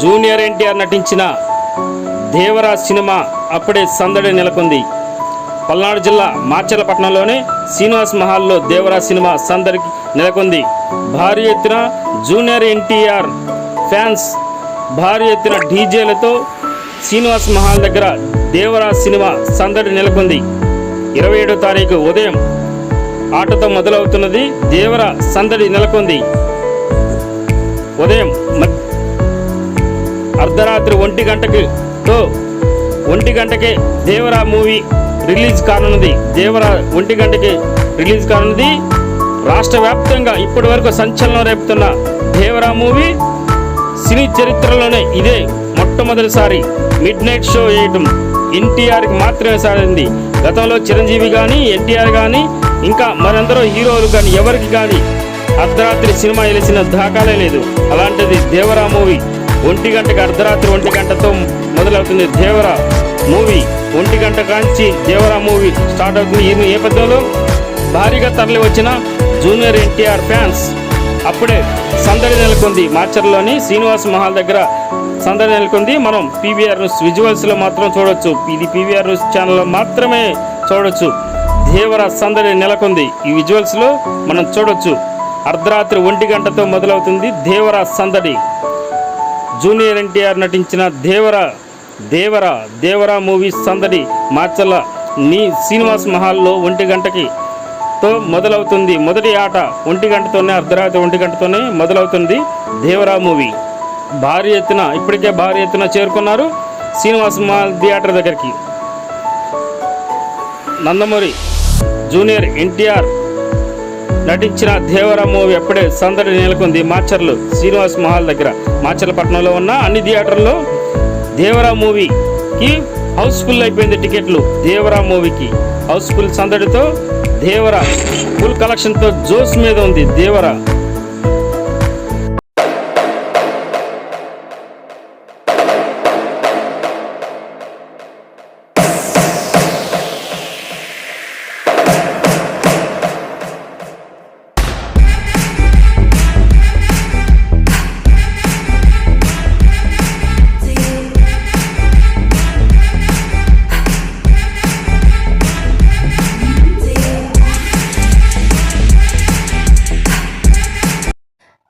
Junior NTR నటించిన Devara cinema అప్పుడే సందడి నెలకొంది. పల్నాడు జిల్లా మార్చలపట్నంలోని శ్రీనివాస్ మహాల్లో దేవరా సినిమా సందడి నెలకొంది. భారీ ఎత్తున జూనియర్ ఎన్టీఆర్ ఫ్యాన్స్ భారీ ఎత్తున డీజేలతో శ్రీనివాస్ మహల్ దగ్గర దేవరా సినిమా సందడి నెలకొంది. ఇరవై ఏడో తారీఖు ఉదయం ఆటతో మొదలవుతున్నది దేవర సందడి నెలకొంది. ఉదయం అర్ధరాత్రి ఒంటి గంటకి తో ఒంటి గంటకే దేవరా మూవీ రిలీజ్ కానున్నది. దేవరా ఒంటి గంటకి రిలీజ్ కానున్నది. రాష్ట్ర వ్యాప్తంగా ఇప్పటి వరకు సంచలనం రేపుతున్న దేవరా మూవీ సినీ చరిత్రలోనే ఇదే మొట్టమొదటిసారి మిడ్ నైట్ షో వేయటం. ఎన్టీఆర్కి మాత్రమే సాగింది గతంలో చిరంజీవి కానీ ఎన్టీఆర్ కానీ ఇంకా మరెందరో హీరోలు కానీ ఎవరికి కానీ అర్ధరాత్రి సినిమా వెలిసిన దాఖలే లేదు. అలాంటిది దేవరా మూవీ ఒంటి గంటకి అర్ధరాత్రి ఒంటి గంటతో మొదలవుతుంది దేవరా మూవీ. ఒంటి గంట కాంచి దేవరా మూవీ స్టార్ట్ అవుతుంది. ఈ నేపథ్యంలో భారీగా తరలి వచ్చిన జూనియర్ ఎన్టీఆర్ ఫ్యాన్స్. అప్పుడే సందడి నెలకొంది. మార్చర్లోని శ్రీనివాస్ మహల్ దగ్గర సందడి నెలకొంది. మనం పీవీఆర్ న్యూస్ విజువల్స్లో మాత్రం చూడొచ్చు. ఇది పీవీఆర్ న్యూస్ ఛానల్లో మాత్రమే చూడొచ్చు. దేవర సందడి నెలకొంది. ఈ విజువల్స్లో మనం చూడొచ్చు. అర్ధరాత్రి ఒంటి గంటతో మొదలవుతుంది దేవర సందడి. జూనియర్ ఎన్టీఆర్ నటించిన దేవర దేవర దేవర మూవీ సందడి మార్చల నీ శ్రీనివాస్ మహాల్లో ఒంటి గంటకి తో మొదలవుతుంది. మొదటి ఆట ఒంటి గంటతోనే అర్ధరాత్రి ఒంటి గంటతోనే మొదలవుతుంది దేవరా మూవీ. భారీ ఎత్తున ఇప్పటికే భారీ ఎత్తున చేరుకున్నారు శ్రీనివాస్ మహల్ థియేటర్ దగ్గరికి. నందమూరి జూనియర్ ఎన్టీఆర్ నటించిన దేవర మూవీ అప్పుడే సందడి నెలకొంది. మాచర్లు శ్రీనివాస్ మహల్ దగ్గర. మాచర్లపట్నంలో ఉన్న అన్ని థియేటర్లో దేవరా మూవీకి హౌస్ఫుల్ అయిపోయింది టికెట్లు. దేవరా మూవీకి హౌస్ఫుల్ సందడితో దేవరా ఫుల్ కలెక్షన్తో జోస్ మీద ఉంది Devara.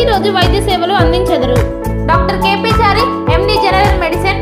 ప్రతిరోజు వైద్య సేవలు అందించెదరు. Doctor KP Chari MD general medicine